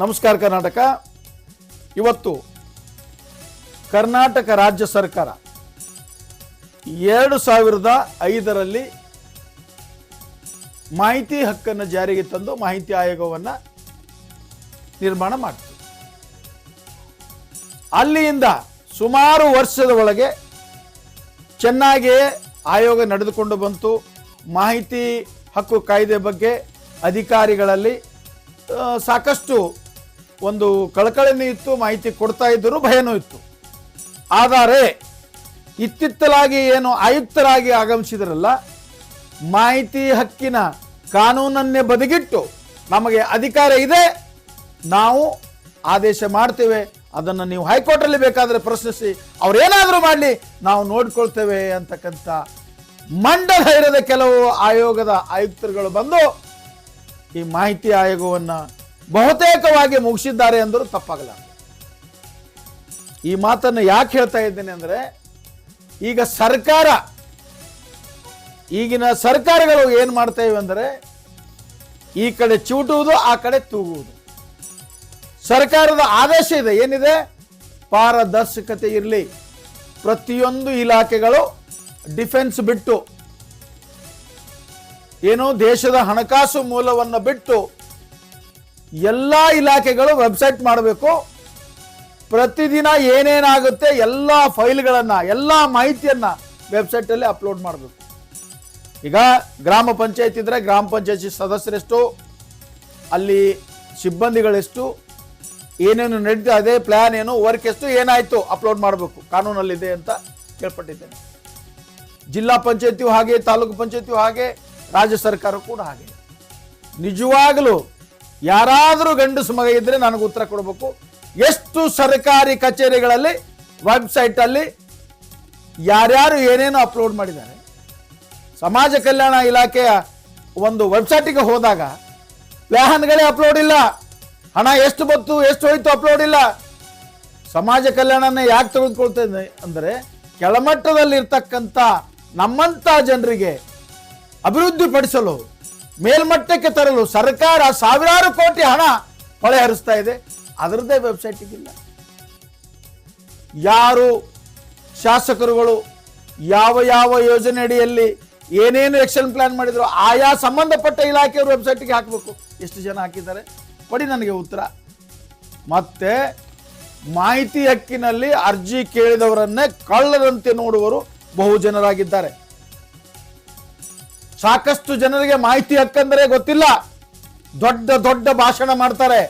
ನಮಸ್ಕಾರ ಕರ್ನಾಟಕ. ಇವತ್ತು ಕರ್ನಾಟಕ ರಾಜ್ಯ ಸರ್ಕಾರ ಎರಡು ಸಾವಿರದ ಐದರಲ್ಲಿ ಮಾಹಿತಿ ಹಕ್ಕನ್ನು ಜಾರಿಗೆ ತಂದು ಮಾಹಿತಿ ಆಯೋಗವನ್ನು ನಿರ್ಮಾಣ ಮಾಡಿತು. ಅಲ್ಲಿಯಿಂದ ಸುಮಾರು ವರ್ಷದ ಒಳಗೆ ಚೆನ್ನಾಗಿಯೇ ಆಯೋಗ ನಡೆದುಕೊಂಡು ಬಂತು. ಮಾಹಿತಿ ಹಕ್ಕು ಕಾಯ್ದೆ ಬಗ್ಗೆ ಅಧಿಕಾರಿಗಳಲ್ಲಿ ಸಾಕಷ್ಟು ಒಂದು ಕಳಕಳಿನೂ ಇತ್ತು, ಮಾಹಿತಿ ಕೊಡ್ತಾ ಇದ್ದರೂ ಭಯನೂ ಇತ್ತು. ಆದರೆ, ಇತ್ತಿತ್ತಲಾಗಿ ಏನು ಆಯುಕ್ತರಾಗಿ ಆಗಮಿಸಿದ್ರಲ್ಲ, ಮಾಹಿತಿ ಹಕ್ಕಿನ ಕಾನೂನನ್ನೇ ಬದಿಗಿಟ್ಟು ನಮಗೆ ಅಧಿಕಾರ ಇದೆ, ನಾವು ಆದೇಶ ಮಾಡ್ತೇವೆ, ಅದನ್ನು ನೀವು ಹೈಕೋರ್ಟಲ್ಲಿ ಬೇಕಾದರೆ ಪ್ರಶ್ನಿಸಿ, ಅವರೇನಾದರೂ ಮಾಡಲಿ, ನಾವು ನೋಡಿಕೊಳ್ತೇವೆ ಅಂತಕ್ಕಂಥ ಮಂಡಲ ಕೆಲವು ಆಯೋಗದ ಆಯುಕ್ತರುಗಳು ಬಂದು ಈ ಮಾಹಿತಿ ಆಯೋಗವನ್ನು ಬಹುತೇಕವಾಗಿ ಮುಗಿಸಿದ್ದಾರೆ ಅಂದರೂ ತಪ್ಪಾಗಲ್ಲ. ಈ ಮಾತನ್ನು ಯಾಕೆ ಹೇಳ್ತಾ ಇದ್ದೇನೆ ಅಂದರೆ, ಈಗ ಸರ್ಕಾರ, ಈಗಿನ ಸರ್ಕಾರಗಳು ಏನು ಮಾಡ್ತಾ ಇವೆ ಅಂದರೆ, ಈ ಕಡೆ ಚೂಟುವುದು, ಆ ಕಡೆ ತೂಗುವುದು. ಸರ್ಕಾರದ ಆದೇಶ ಇದೆ, ಏನಿದೆ? ಪಾರದರ್ಶಕತೆ ಇರಲಿ. ಪ್ರತಿಯೊಂದು ಇಲಾಖೆಗಳು ಡಿಫೆನ್ಸ್ ಬಿಟ್ಟು, ಏನು ದೇಶದ ಹಣಕಾಸು ಮೂಲವನ್ನು ಬಿಟ್ಟು ಎಲ್ಲ ಇಲಾಖೆಗಳು ವೆಬ್ಸೈಟ್ ಮಾಡಬೇಕು. ಪ್ರತಿದಿನ ಏನೇನಾಗುತ್ತೆ ಎಲ್ಲ ಫೈಲ್ಗಳನ್ನು ಎಲ್ಲ ಮಾಹಿತಿಯನ್ನು ವೆಬ್ಸೈಟಲ್ಲಿ ಅಪ್ಲೋಡ್ ಮಾಡಬೇಕು. ಈಗ ಗ್ರಾಮ ಪಂಚಾಯತ್ ಇದ್ರೆ ಗ್ರಾಮ ಪಂಚಾಯತಿ ಸದಸ್ಯರೆಷ್ಟು, ಅಲ್ಲಿ ಸಿಬ್ಬಂದಿಗಳೆಷ್ಟು, ಏನೇನು ನಡೀತಾ ಇದೆ ಪ್ಲಾನ್ ಏನು ವರ್ಕ್ ಎಷ್ಟು, ಏನಾಯಿತು ಅಪ್ಲೋಡ್ ಮಾಡಬೇಕು. ಕಾನೂನಲ್ಲಿದೆ ಅಂತ ಕೇಳ್ಪಟ್ಟಿದ್ದೇನೆ. ಜಿಲ್ಲಾ ಪಂಚಾಯತಿಯು ಹಾಗೆ, ತಾಲೂಕು ಪಂಚಾಯತಿಯು ಹಾಗೆ, ರಾಜ್ಯ ಸರ್ಕಾರ ಕೂಡ ಹಾಗೆ. ನಿಜವಾಗಲೂ ಯಾರಾದರೂ ಗಂಡಸು ಮಗ ಇದ್ರೆ ನನಗೆ ಉತ್ತರ ಕೊಡಬೇಕು. ಎಷ್ಟು ಸರ್ಕಾರಿ ಕಚೇರಿಗಳಲ್ಲಿ ವೆಬ್ಸೈಟಲ್ಲಿ ಯಾರ್ಯಾರು ಏನೇನು ಅಪ್ಲೋಡ್ ಮಾಡಿದ್ದಾರೆ. ಸಮಾಜ ಕಲ್ಯಾಣ ಇಲಾಖೆಯ ಒಂದು ವೆಬ್ಸೈಟಿಗೆ ಹೋದಾಗ ವ್ಯಾಹನ್ಗಳೇ ಅಪ್ಲೋಡ್ ಇಲ್ಲ. ಹಣ ಎಷ್ಟು ಬಂತು, ಎಷ್ಟು ಹೋಯ್ತು ಅಪ್ಲೋಡ್ ಇಲ್ಲ. ಸಮಾಜ ಕಲ್ಯಾಣನ ಯಾಕೆ ತೆಗೆದುಕೊಳ್ತೇನೆ ಅಂದರೆ, ಕೆಳಮಟ್ಟದಲ್ಲಿರ್ತಕ್ಕಂಥ ನಮ್ಮಂಥ ಜನರಿಗೆ ಅಭಿವೃದ್ಧಿಪಡಿಸಲು ಮೇಲ್ಮಟ್ಟಕ್ಕೆ ತರಲು ಸರ್ಕಾರ ಸಾವಿರಾರು ಕೋಟಿ ಹಣ ಹೊಳೆ ಹರಿಸ್ತಾ ಇದೆ. ಅದರದ್ದೇ ವೆಬ್ಸೈಟಿಗಿಲ್ಲ ಯಾರು ಶಾಸಕರುಗಳು ಯಾವ ಯಾವ ಯೋಜನೆ ಅಡಿಯಲ್ಲಿ ಏನೇನು ಎಕ್ಷನ್ ಪ್ಲಾನ್ ಮಾಡಿದ್ರು, ಆಯಾ ಸಂಬಂಧಪಟ್ಟ ಇಲಾಖೆಯವರು ವೆಬ್ಸೈಟ್ಗೆ ಹಾಕಬೇಕು. ಎಷ್ಟು ಜನ ಹಾಕಿದ್ದಾರೆ? ಕೊಡಿ ನನಗೆ ಉತ್ತರ. ಮತ್ತೆ ಮಾಹಿತಿ ಹಕ್ಕಿನಲ್ಲಿ ಅರ್ಜಿ ಕೇಳಿದವರನ್ನೇ ಕಳ್ಳದಂತೆ ನೋಡುವರು ಬಹು ಜನರಾಗಿದ್ದಾರೆ ಸಾಕಷ್ಟು ಜನರಿಗೆ ಮಾಹಿತಿ ಹಕ್ಕಂದರೆ ಗೊತ್ತಿಲ್ಲ. ದೊಡ್ಡ ದೊಡ್ಡ ಭಾಷಣ ಮಾಡ್ತಾರೆ.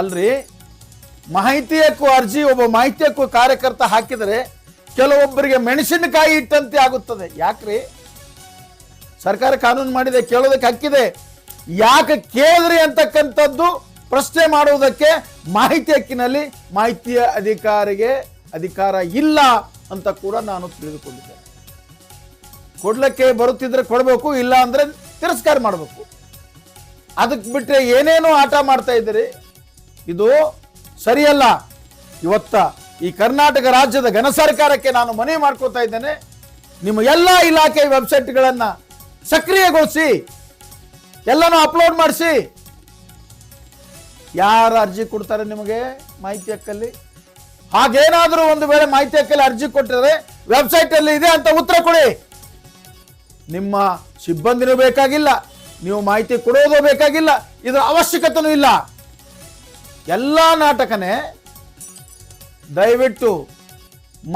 ಅಲ್ರಿ ಮಾಹಿತಿ ಹಕ್ಕು ಅರ್ಜಿ, ಒಬ್ಬ ಮಾಹಿತಿ ಹಕ್ಕು ಕಾರ್ಯಕರ್ತ ಹಾಕಿದರೆ ಕೆಲವೊಬ್ಬರಿಗೆ ಮೆಣಸಿನಕಾಯಿ ಇಟ್ಟಂತೆ ಆಗುತ್ತದೆ. ಯಾಕ್ರಿ? ಸರ್ಕಾರ ಕಾನೂನು ಮಾಡಿದೆ, ಕೇಳೋದಕ್ಕೆ ಹಕ್ಕಿದೆ. ಯಾಕೆ ಕೇಳಿದ್ರಿ ಅಂತಕ್ಕಂಥದ್ದು ಪ್ರಶ್ನೆ ಮಾಡುವುದಕ್ಕೆ ಮಾಹಿತಿ ಹಕ್ಕಿನಲ್ಲಿ ಮಾಹಿತಿಯ ಅಧಿಕಾರಿಗೆ ಅಧಿಕಾರ ಇಲ್ಲ ಅಂತ ಕೂಡ ನಾನು ತಿಳಿದುಕೊಂಡಿದ್ದೇನೆ. ಕೊಡ್ಲಿಕ್ಕೆ ಬರುತ್ತಿದ್ರೆ ಕೊಡಬೇಕು, ಇಲ್ಲ ಅಂದ್ರೆ ತಿರಸ್ಕಾರ ಮಾಡಬೇಕು. ಅದಕ್ಕೆ ಬಿಟ್ಟರೆ ಏನೇನು ಆಟ ಮಾಡ್ತಾ ಇದ್ದೀರಿ? ಇದು ಸರಿಯಲ್ಲ. ಇವತ್ತ ಈ ಕರ್ನಾಟಕ ರಾಜ್ಯದ ಘನ ಸರ್ಕಾರಕ್ಕೆ ನಾನು ಮನವಿ ಮಾಡ್ಕೋತಾ ಇದ್ದೇನೆ. ನಿಮ್ಮ ಎಲ್ಲ ಇಲಾಖೆ ವೆಬ್ಸೈಟ್ಗಳನ್ನು ಸಕ್ರಿಯಗೊಳಿಸಿ, ಎಲ್ಲನೂ ಅಪ್ಲೋಡ್ ಮಾಡಿಸಿ. ಯಾರು ಅರ್ಜಿ ಕೊಡ್ತಾರೆ ನಿಮಗೆ ಮಾಹಿತಿ ಹಕ್ಕಲ್ಲಿ? ಹಾಗೇನಾದರೂ ಒಂದು ವೇಳೆ ಮಾಹಿತಿ ಹಕ್ಕಲ್ಲಿ ಅರ್ಜಿ ಕೊಟ್ಟರೆ ವೆಬ್ಸೈಟಲ್ಲಿ ಇದೆ ಅಂತ ಉತ್ತರ ಕೊಡಿ. ನಿಮ್ಮ ಸಿಬ್ಬಂದಿನೂ ಬೇಕಾಗಿಲ್ಲ, ನೀವು ಮಾಹಿತಿ ಕೊಡೋದು ಬೇಕಾಗಿಲ್ಲ, ಇದರ ಅವಶ್ಯಕತೆನೂ ಇಲ್ಲ. ಎಲ್ಲ ನಾಟಕನೇ ದಯವಿಟ್ಟು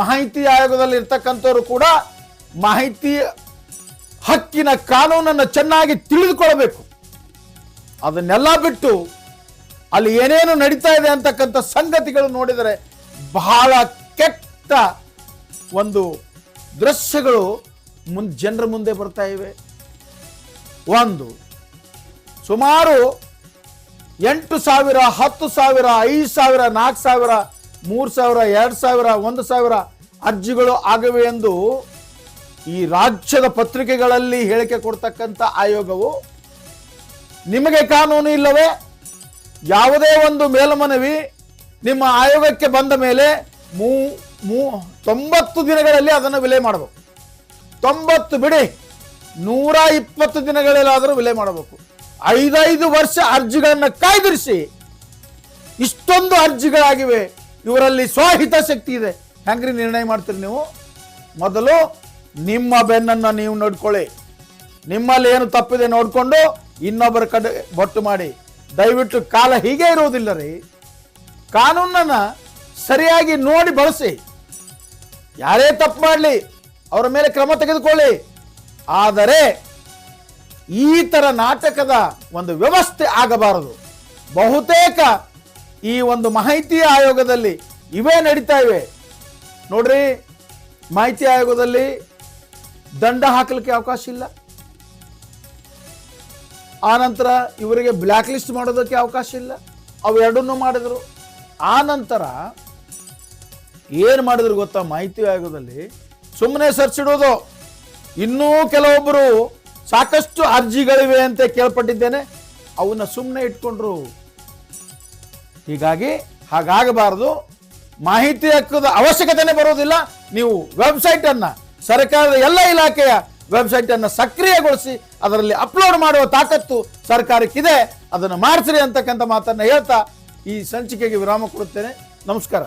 ಮಾಹಿತಿ ಆಯೋಗದಲ್ಲಿ ಇರ್ತಕ್ಕಂಥವ್ರು ಕೂಡ ಮಾಹಿತಿ ಹಕ್ಕಿನ ಕಾನೂನನ್ನು ಚೆನ್ನಾಗಿ ತಿಳಿದುಕೊಳ್ಳಬೇಕು. ಅದನ್ನೆಲ್ಲ ಬಿಟ್ಟು ಅಲ್ಲಿ ಏನೇನು ನಡೀತಾ ಇದೆ ಅಂತಕ್ಕಂಥ ಸಂಗತಿಗಳು ನೋಡಿದರೆ ಬಹಳ ಕೆಟ್ಟ ಒಂದು ದೃಶ್ಯಗಳು ಮುನ್ ಜನರ ಮುಂದೆ ಬರ್ತಾ ಇವೆ. ಒಂದು, ಸುಮಾರು ಎಂಟು ಸಾವಿರ, ಹತ್ತು ಸಾವಿರ, ಐದು ಸಾವಿರ, ನಾಲ್ಕು ಸಾವಿರ, ಮೂರು ಸಾವಿರ, ಎರಡು ಸಾವಿರ, ಒಂದು ಸಾವಿರ ಅರ್ಜಿಗಳು ಆಗವೆ ಎಂದು ಈ ರಾಜ್ಯದ ಪತ್ರಿಕೆಗಳಲ್ಲಿ ಹೇಳಿಕೆ ಕೊಡ್ತಕ್ಕಂಥ ಆಯೋಗವು ನಿಮಗೆ ಕಾನೂನು ಇಲ್ಲವೇ? ಯಾವುದೇ ಒಂದು ಮೇಲ್ಮನವಿ ನಿಮ್ಮ ಆಯೋಗಕ್ಕೆ ಬಂದ ಮೇಲೆ ಮೂ ಮೂ ತೊಂಬತ್ತು ದಿನಗಳಲ್ಲಿ ಅದನ್ನು ವಿಲೆ ಮಾಡಬೇಕು. ತೊಂಬತ್ತು ಬಿಡಿ ನೂರ ಇಪ್ಪತ್ತು ದಿನಗಳಲ್ಲಾದರೂ ವಿಲೆ ಮಾಡಬೇಕು. ಐದೈದು ವರ್ಷ ಅರ್ಜಿಗಳನ್ನು ಕಾಯ್ದಿರಿಸಿ ಇಷ್ಟೊಂದು ಅರ್ಜಿಗಳಾಗಿವೆ. ಇವರಲ್ಲಿ ಸ್ವಹಿತಾಸಕ್ತಿ ಇದೆ. ಹೆಂಗ್ರಿ ನಿರ್ಣಯ ಮಾಡ್ತೀರಿ ನೀವು? ಮೊದಲು ನಿಮ್ಮ ಬೆನ್ನನ್ನು ನೀವು ನೋಡ್ಕೊಳ್ಳಿ. ನಿಮ್ಮಲ್ಲಿ ಏನು ತಪ್ಪಿದೆ ನೋಡಿಕೊಂಡು ಇನ್ನೊಬ್ಬರ ಕಡೆ ಬೊಟ್ಟು ಮಾಡಿ. ದಯವಿಟ್ಟು ಕಾಲ ಹೀಗೆ ಇರುವುದಿಲ್ಲ ರೀ. ಕಾನೂನನ್ನು ಸರಿಯಾಗಿ ನೋಡಿ ಬಳಸಿ. ಯಾರೇ ತಪ್ಪು ಮಾಡಲಿ ಅವರ ಮೇಲೆ ಕ್ರಮ ತೆಗೆದುಕೊಳ್ಳಿ. ಆದರೆ ಈ ಥರ ನಾಟಕದ ಒಂದು ವ್ಯವಸ್ಥೆ ಆಗಬಾರದು. ಬಹುತೇಕ ಈ ಒಂದು ಮಾಹಿತಿ ಆಯೋಗದಲ್ಲಿ ಇವೇ ನಡೀತಾ ಇವೆ. ನೋಡ್ರಿ, ಮಾಹಿತಿ ಆಯೋಗದಲ್ಲಿ ದಂಡ ಹಾಕಲಿಕ್ಕೆ ಅವಕಾಶ ಇಲ್ಲ. ಆನಂತರ ಇವರಿಗೆ ಬ್ಲ್ಯಾಕ್ ಲಿಸ್ಟ್ ಮಾಡೋದಕ್ಕೆ ಅವಕಾಶ ಇಲ್ಲ. ಅವೆರಡನ್ನೂ ಮಾಡಿದ್ರು. ಆ ನಂತರ ಏನು ಮಾಡಿದ್ರು ಗೊತ್ತಾ ಮಾಹಿತಿ ಆಯೋಗದಲ್ಲಿ? ಸುಮ್ಮನೆ ಸರ್ಚಿಡೋದು ಇನ್ನೂ ಕೆಲವೊಬ್ಬರು ಸಾಕಷ್ಟು ಅರ್ಜಿಗಳಿವೆ ಅಂತ ಕೇಳ್ಪಟ್ಟಿದ್ದೇನೆ. ಅವನ್ನ ಸುಮ್ಮನೆ ಇಟ್ಕೊಂಡ್ರು. ಹೀಗಾಗಿ ಹಾಗಾಗಬಾರದು. ಮಾಹಿತಿ ಹಕ್ಕದ ಅವಶ್ಯಕತೆನೇ ಬರೋದಿಲ್ಲ. ನೀವು ವೆಬ್ಸೈಟ್ ಅನ್ನ ಸರ್ಕಾರದ ಎಲ್ಲ ಇಲಾಖೆಯ ವೆಬ್ಸೈಟ್ ಅನ್ನ ಸಕ್ರಿಯಗೊಳಿಸಿ, ಅದರಲ್ಲಿ ಅಪ್ಲೋಡ್ ಮಾಡುವ ತಾಕತ್ತು ಸರ್ಕಾರಕ್ಕಿದೆ. ಅದನ್ನು ಮಾಡಿಸ್ರಿ ಅಂತಕ್ಕಂಥ ಮಾತನ್ನ ಹೇಳ್ತಾ ಈ ಸಂಚಿಕೆಗೆ ವಿರಾಮ ಕೊಡುತ್ತೇನೆ. ನಮಸ್ಕಾರ.